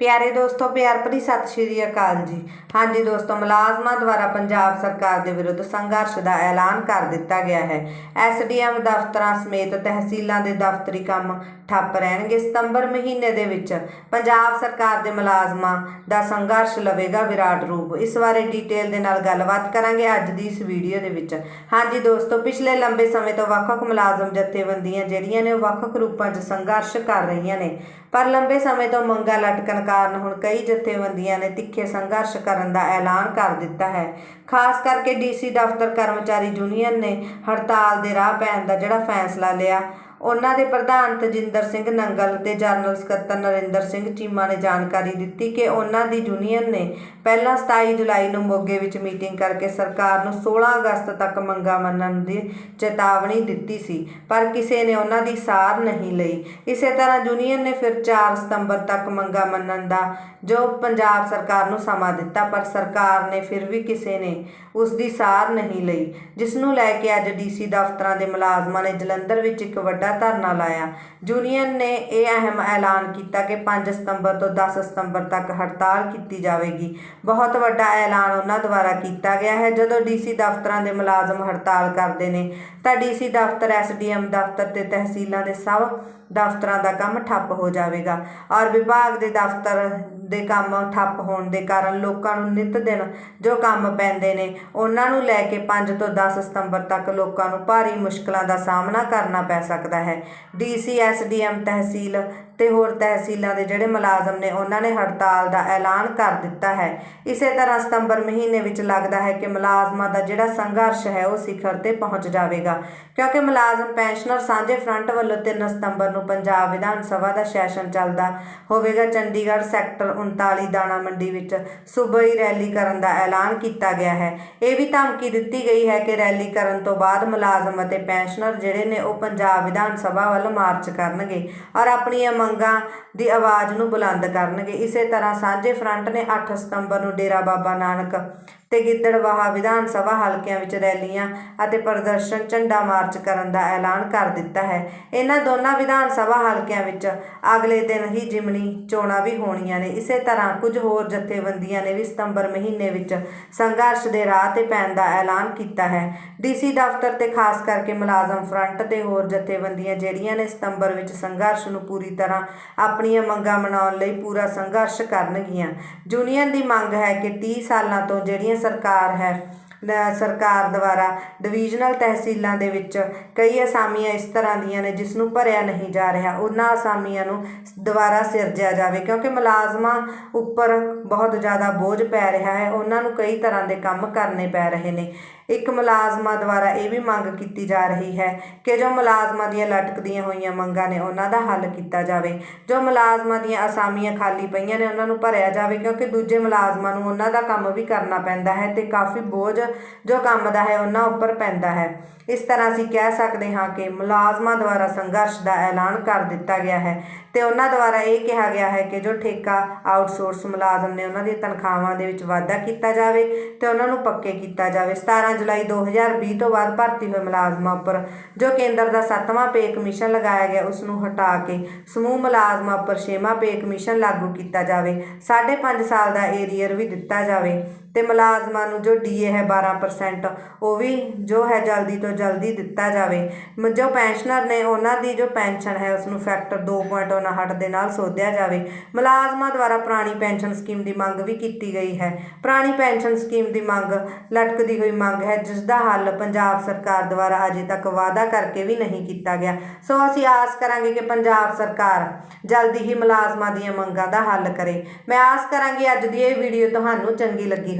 ਪਿਆਰੇ ਦੋਸਤੋ, ਪਿਆਰ ਭਰੀ ਸਤਿ ਸ਼੍ਰੀ ਅਕਾਲ ਜੀ। ਹਾਂਜੀ ਦੋਸਤੋ, ਮੁਲਾਜ਼ਮਾਂ ਦੁਆਰਾ ਪੰਜਾਬ ਸਰਕਾਰ ਦੇ ਵਿਰੁੱਧ ਸੰਘਰਸ਼ ਦਾ ਐਲਾਨ ਕਰ ਦਿੱਤਾ ਗਿਆ ਹੈ। ਐਸਡੀਐਮ ਦਫ਼ਤਰਾਂ ਸਮੇਤ ਤਹਿਸੀਲਾਂ ਦੇ ਦਫ਼ਤਰੀ ਕੰਮ ਠੱਪ ਰਹਿਣਗੇ ਸਤੰਬਰ ਮਹੀਨੇ ਦੇ ਵਿੱਚ। ਪੰਜਾਬ ਸਰਕਾਰ ਦੇ ਮੁਲਾਜ਼ਮਾਂ ਦਾ ਸੰਘਰਸ਼ ਲਵੇਗਾ ਵਿਰਾਟ ਰੂਪ। ਇਸ ਬਾਰੇ ਡਿਟੇਲ ਦੇ ਨਾਲ ਗੱਲਬਾਤ ਕਰਾਂਗੇ ਅੱਜ ਦੀ ਇਸ ਵੀਡੀਓ ਦੇ ਵਿੱਚ। ਹਾਂਜੀ ਦੋਸਤੋ, ਪਿਛਲੇ ਲੰਬੇ ਸਮੇਂ ਤੋਂ ਵੱਖ-ਵੱਖ ਮੁਲਾਜ਼ਮ ਜਥੇਬੰਦੀਆਂ ਜਿਹੜੀਆਂ ਨੇ ਉਹ ਵੱਖ-ਵੱਖ ਰੂਪਾਂ 'ਚ ਸੰਘਰਸ਼ ਕਰ ਰਹੀਆਂ ਨੇ। ਪਰ ਲੰਬੇ ਸਮੇਂ ਤੋਂ ਮੰਗਾਂ ਲਟਕਣ ਕਾਰਨ ਹੁਣ ਕਈ ਜਥੇਬੰਦੀਆਂ ਨੇ ਤਿੱਖੇ ਸੰਘਰਸ਼ ਕਰਨ ਦਾ ਐਲਾਨ ਕਰ ਦਿੱਤਾ ਹੈ। ਖਾਸ ਕਰਕੇ ਡੀਸੀ ਦਫ਼ਤਰ ਕਰਮਚਾਰੀ ਯੂਨੀਅਨ ਨੇ ਹੜਤਾਲ ਦੇ ਰਾਹ ਪੈਣ ਦਾ ਜਿਹੜਾ ਫੈਸਲਾ ਲਿਆ। ਉਹਨਾਂ ਦੇ ਪ੍ਰਧਾਨ ਤਜਿੰਦਰ ਸਿੰਘ ਨੰਗਲ ਤੇ ਜਨਰਲ ਸਕੱਤਰ ਨਰਿੰਦਰ ਸਿੰਘ ਚੀਮਾ ਨੇ ਜਾਣਕਾਰੀ ਦਿੱਤੀ ਕਿ ਉਹਨਾਂ ਦੀ ਯੂਨੀਅਨ ਨੇ ਪਹਿਲਾਂ 27 ਜੁਲਾਈ ਨੂੰ ਮੋਗੇ ਵਿੱਚ ਮੀਟਿੰਗ ਕਰਕੇ ਸਰਕਾਰ ਨੂੰ 16 ਅਗਸਤ ਤੱਕ ਮੰਗਾਂ ਮੰਨਣ ਦੀ ਚੇਤਾਵਨੀ ਦਿੱਤੀ ਸੀ, ਪਰ ਕਿਸੇ ਨੇ ਉਹਨਾਂ ਦੀ ਸਾਰ ਨਹੀਂ ਲਈ। ਇਸੇ ਤਰ੍ਹਾਂ ਯੂਨੀਅਨ ਨੇ ਫਿਰ 4 ਸਤੰਬਰ ਤੱਕ ਮੰਗਾਂ ਮੰਨਣ ਦਾ ਜੋ ਪੰਜਾਬ ਸਰਕਾਰ ਨੂੰ ਸਮਾਂ ਦਿੱਤਾ, ਪਰ ਸਰਕਾਰ ਨੇ ਫਿਰ ਵੀ ਕਿਸੇ ਨੇ ਉਸ ਦੀ ਸਾਰ ਨਹੀਂ ਲਈ, ਜਿਸ ਨੂੰ ਲੈ ਕੇ ਅੱਜ ਡੀਸੀ ਦਫ਼ਤਰਾਂ ਦੇ ਮੁਲਾਜ਼ਮਾਂ ਨੇ ਜਲੰਧਰ ਵਿੱਚ ਇੱਕ ਵੱਡਾ ਧਰਨਾ ਲਾਇਆ। ਯੂਨੀਅਨ ਨੇ ਇਹ ਅਹਿਮ ਐਲਾਨ ਕੀਤਾ ਕਿ 5 ਸਤੰਬਰ ਤੋਂ 10 ਸਤੰਬਰ ਤੱਕ ਹੜਤਾਲ ਕੀਤੀ ਜਾਵੇਗੀ। ਬਹੁਤ ਵੱਡਾ ਐਲਾਨ ਉਹਨਾਂ ਦੁਆਰਾ ਕੀਤਾ ਗਿਆ ਹੈ। ਜਦੋਂ ਡੀਸੀ ਦਫ਼ਤਰਾਂ ਦੇ ਮੁਲਾਜ਼ਮ ਹੜਤਾਲ ਕਰਦੇ ਨੇ, ਤਾਂ ਡੀਸੀ ਦਫ਼ਤਰ ਐਸਡੀਐਮ ਦਫ਼ਤਰ ਤੇ ਤਹਿਸੀਲਾਂ ਦੇ ਸਭ ਦਫ਼ਤਰਾਂ ਦਾ ਕੰਮ ਠੱਪ ਹੋ ਜਾਵੇਗਾ ਔਰ ਵਿਭਾਗ ਦੇ ਦਫ਼ਤਰ ਦੇ ਕੰਮ ਠੱਪ ਹੋਣ ਦੇ ਕਾਰਨ ਲੋਕਾਂ ਨੂੰ ਨਿਤ ਦਿਨ ਜੋ ਕੰਮ ਪੈਂਦੇ ਨੇ, ਉਹਨਾਂ ਨੂੰ ਲੈ ਕੇ 5 ਤੋਂ 10 ਸਤੰਬਰ ਤੱਕ ਲੋਕਾਂ ਨੂੰ ਭਾਰੀ ਮੁਸ਼ਕਲਾਂ ਦਾ ਸਾਹਮਣਾ ਕਰਨਾ ਪੈ ਸਕਦਾ ਹੈ। ਡੀਸੀ ਐਸਡੀਐਮ ਤਹਿਸੀਲ ਤੇ ਹੋਰ ਤਹਿਸੀਲਾਂ ਦੇ ਜਿਹੜੇ ਮੁਲਾਜ਼ਮ ਨੇ ਉਹਨਾਂ ਨੇ ਹੜਤਾਲ ਦਾ ਐਲਾਨ ਕਰ ਦਿੱਤਾ ਹੈ। ਇਸੇ ਤਰ੍ਹਾਂ ਸਤੰਬਰ ਮਹੀਨੇ ਵਿੱਚ ਲੱਗਦਾ ਹੈ ਕਿ ਮੁਲਾਜ਼ਮਾਂ ਦਾ ਜਿਹੜਾ ਸੰਘਰਸ਼ ਹੈ ਉਹ ਸਿਖਰ ਤੇ ਪਹੁੰਚ ਜਾਵੇਗਾ। ਕਿਉਂਕਿ ਮੁਲਾਜ਼ਮ ਪੈਨਸ਼ਨਰ ਸਾਂਝੇ ਫਰੰਟ ਵੱਲੋਂ 3 ਸਤੰਬਰ ਨੂੰ ਪੰਜਾਬ ਵਿਧਾਨ ਸਭਾ ਦਾ ਸੈਸ਼ਨ ਚੱਲਦਾ ਹੋਵੇਗਾ। ਚੰਡੀਗੜ੍ਹ ਸੈਕਟਰ 39 ਦਾਣਾ ਮੰਡੀ ਵਿੱਚ ਸੂਬਾਈ ਰੈਲੀ ਕਰਨ ਦਾ ਐਲਾਨ ਕੀਤਾ ਗਿਆ ਹੈ। ਇਹ ਵੀ ਧਮਕੀ ਦਿੱਤੀ ਗਈ ਹੈ ਕਿ ਰੈਲੀ ਕਰਨ ਤੋਂ ਬਾਅਦ ਮੁਲਾਜ਼ਮ ਅਤੇ ਪੈਨਸ਼ਨਰ ਜਿਹੜੇ ਨੇ ਉਹ ਪੰਜਾਬ ਵਿਧਾਨ ਸਭਾ ਵੱਲ ਮਾਰਚ ਕਰਨਗੇ ਔਰ ਆਪਣੀਆਂ ਮੰਗਾਂ ਦੀ ਆਵਾਜ਼ ਨੂੰ ਬੁਲੰਦ ਕਰਨਗੇ। ਇਸੇ ਤਰ੍ਹਾਂ ਸਾਂਝੇ ਫਰੰਟ ਨੇ 8 ਸਤੰਬਰ ਨੂੰ ਡੇਰਾ ਬਾਬਾ ਨਾਨਕ ਤੇ ਗਿੱਦੜਵਾਹਾ ਵਿਧਾਨ ਸਭਾ ਹਲਕਿਆਂ ਵਿੱਚ ਰੈਲੀਆਂ ਅਤੇ ਪ੍ਰਦਰਸ਼ਨ ਝੰਡਾ ਮਾਰਚ ਕਰਨ ਦਾ ਐਲਾਨ ਕਰ ਦਿੱਤਾ ਹੈ। ਇਹਨਾਂ ਦੋਨਾਂ ਵਿਧਾਨ ਸਭਾ ਹਲਕਿਆਂ ਵਿੱਚ ਅਗਲੇ ਦਿਨ ਹੀ ਜਿਮਨੀ ਚੋਣਾਂ ਵੀ ਹੋਣੀਆਂ ਨੇ। ਇਸੇ ਤਰ੍ਹਾਂ ਕੁਝ ਹੋਰ ਜਥੇਬੰਦੀਆਂ ਨੇ ਵੀ ਸਤੰਬਰ ਮਹੀਨੇ ਵਿੱਚ ਸੰਘਰਸ਼ ਦੇ ਰਾਹ ਤੇ ਪੈਣ ਦਾ ਐਲਾਨ ਕੀਤਾ ਹੈ। ਡੀਸੀ ਦਫ਼ਤਰ ਤੇ ਖਾਸ ਕਰਕੇ ਮੁਲਾਜ਼ਮ ਫਰੰਟ ਤੇ ਹੋਰ ਜਥੇਬੰਦੀਆਂ ਜਿਹੜੀਆਂ ਨੇ ਸਤੰਬਰ ਵਿੱਚ ਸੰਘਰਸ਼ ਨੂੰ ਪੂਰੀ ਤਰ੍ਹਾਂ ਆਪਣੀਆਂ ਮੰਗਾਂ ਮਨਾਉਣ ਲਈ ਪੂਰਾ ਸੰਘਰਸ਼ ਕਰਨਗੀਆਂ। ਯੂਨੀਅਨ ਦੀ ਮੰਗ ਹੈ ਕਿ 30 ਸਾਲਾਂ ਤੋਂ ਜਿਹੜੀਆਂ ਸਰਕਾਰ ਹੈ। ਸਰਕਾਰ ਦੁਆਰਾ ਡਿਵੀਜ਼ਨਲ ਤਹਿਸੀਲਾਂ ਦੇ ਵਿੱਚ ਕਈ ਅਸਾਮੀਆਂ ਇਸ ਤਰ੍ਹਾਂ ਦੀਆਂ ਨੇ ਜਿਸ ਨੂੰ ਭਰਿਆ ਨਹੀਂ ਜਾ ਰਿਹਾ। ਉਹਨਾਂ ਅਸਾਮੀਆਂ ਨੂੰ ਦੁਬਾਰਾ ਸਿਰਜਿਆ ਜਾਵੇ ਕਿਉਂਕਿ ਮੁਲਾਜ਼ਮਾਂ ਉੱਪਰ ਬਹੁਤ ਜ਼ਿਆਦਾ ਬੋਝ ਪੈ ਰਿਹਾ ਹੈ। ਉਹਨਾਂ ਨੂੰ ਕਈ ਤਰ੍ਹਾਂ ਦੇ ਕੰਮ ਕਰਨੇ ਪੈ ਰਹੇ ਨੇ। ਇੱਕ ਮੁਲਾਜ਼ਮਾਂ ਦੁਆਰਾ ਇਹ ਵੀ ਮੰਗ ਕੀਤੀ ਜਾ ਰਹੀ ਹੈ ਕਿ ਜੋ ਮੁਲਾਜ਼ਮਾਂ ਦੀਆਂ ਲਟਕਦੀਆਂ ਹੋਈਆਂ ਮੰਗਾਂ ਨੇ ਉਹਨਾਂ ਦਾ ਹੱਲ ਕੀਤਾ ਜਾਵੇ, ਜੋ ਮੁਲਾਜ਼ਮਾਂ ਦੀਆਂ ਅਸਾਮੀਆਂ ਖਾਲੀ ਪਈਆਂ ਨੇ ਉਹਨਾਂ ਨੂੰ ਭਰਿਆ ਜਾਵੇ, ਕਿਉਂਕਿ ਦੂਜੇ ਮੁਲਾਜ਼ਮਾਂ ਨੂੰ ਉਹਨਾਂ ਦਾ ਕੰਮ ਵੀ ਕਰਨਾ ਪੈਂਦਾ ਹੈ ਤੇ ਕਾਫੀ ਬੋਝ ਜੋ ਕੰਮ ਦਾ ਹੈ ਉਹਨਾਂ ਉੱਪਰ ਪੈਂਦਾ ਹੈ। ਇਸ ਤਰ੍ਹਾਂ ਅਸੀਂ ਕਹਿ ਸਕਦੇ ਹਾਂ ਕਿ ਮੁਲਾਜ਼ਮਾਂ ਦੁਆਰਾ ਸੰਘਰਸ਼ ਦਾ ਐਲਾਨ ਕਰ ਦਿੱਤਾ ਗਿਆ ਹੈ ਤੇ ਉਹਨਾਂ ਦੁਆਰਾ ਇਹ ਕਿਹਾ ਗਿਆ ਹੈ ਕਿ ਜੋ ਠੇਕਾ ਆਊਟਸੋਰਸ ਮੁਲਾਜ਼ਮ ਨੇ ਉਹਨਾਂ ਦੀਆਂ ਤਨਖਾਹਾਂ ਦੇ ਵਿੱਚ ਵਾਧਾ ਕੀਤਾ ਜਾਵੇ ਤੇ ਉਹਨਾਂ ਨੂੰ ਪੱਕੇ ਕੀਤਾ ਜਾਵੇ। 17 ਜੁਲਾਈ 2020 ਤੋਂ ਬਾਅਦ ਭਰਤੀ ਹੋਏ ਮੁਲਾਜ਼ਮਾਂ ਉੱਪਰ, ਜੋ ਕੇਂਦਰ ਦਾ 7ਵਾਂ ਪੇ ਕਮਿਸ਼ਨ ਲਗਾਇਆ ਗਿਆ, ਉਸ ਨੂੰ ਹਟਾ ਕੇ ਸਮੂਹ ਮੁਲਾਜ਼ਮਾਂ ਉੱਪਰ 6ਵਾਂ ਪੇ ਕਮਿਸ਼ਨ ਲਾਗੂ ਕੀਤਾ ਜਾਵੇ 5.5 ਸਾਲ ਦਾ ਏਰੀਅਰ ਵੀ ਦਿੱਤਾ ਜਾਵੇ। ਤੇ ਮੁਲਾਜ਼ਮਾਂ ਨੂੰ ਜੋ ਡੀਏ ਹੈ 12% ਉਹ ਵੀ ਜੋ ਹੈ ਜਲਦੀ ਤੋਂ ਜਲਦੀ ਦਿੱਤਾ ਜਾਵੇ। ਜੋ ਪੈਨਸ਼ਨਰ ਨੇ, ਉਹਨਾਂ ਦੀ ਜੋ ਪੈਨਸ਼ਨ ਹੈ ਉਸ ਨੂੰ ਫੈਕਟਰ 2.59 ਦੇ ਨਾਲ ਸੋਧਿਆ ਜਾਵੇ। ਮੁਲਾਜ਼ਮਾਂ ਦੁਆਰਾ ਪੁਰਾਣੀ ਪੈਨਸ਼ਨ ਸਕੀਮ ਦੀ ਮੰਗ ਵੀ ਕੀਤੀ ਗਈ ਹੈ। ਪੁਰਾਣੀ ਪੈਨਸ਼ਨ ਸਕੀਮ ਦੀ ਮੰਗ, ਲਟਕਦੀ ਹੋਈ ਮੰਗ ਹੈ ਜਿਸ ਦਾ ਹੱਲ ਪੰਜਾਬ ਸਰਕਾਰ ਦੁਆਰਾ ਅਜੇ ਤੱਕ ਵਾਅਦਾ ਕਰਕੇ ਵੀ ਨਹੀਂ ਕੀਤਾ ਗਿਆ। ਸੋ ਅਸੀਂ ਆਸ ਕਰਾਂਗੇ ਕਿ ਪੰਜਾਬ ਸਰਕਾਰ ਜਲਦੀ ਹੀ ਮੁਲਾਜ਼ਮਾਂ ਦੀਆਂ ਮੰਗਾਂ ਦਾ ਹੱਲ ਕਰੇ। ਮੈਂ ਆਸ ਕਰਾਂਗੀ ਅੱਜ ਦੀ ਇਹ ਵੀਡੀਓ ਤੁਹਾਨੂੰ ਚੰਗੀ ਲੱਗੀ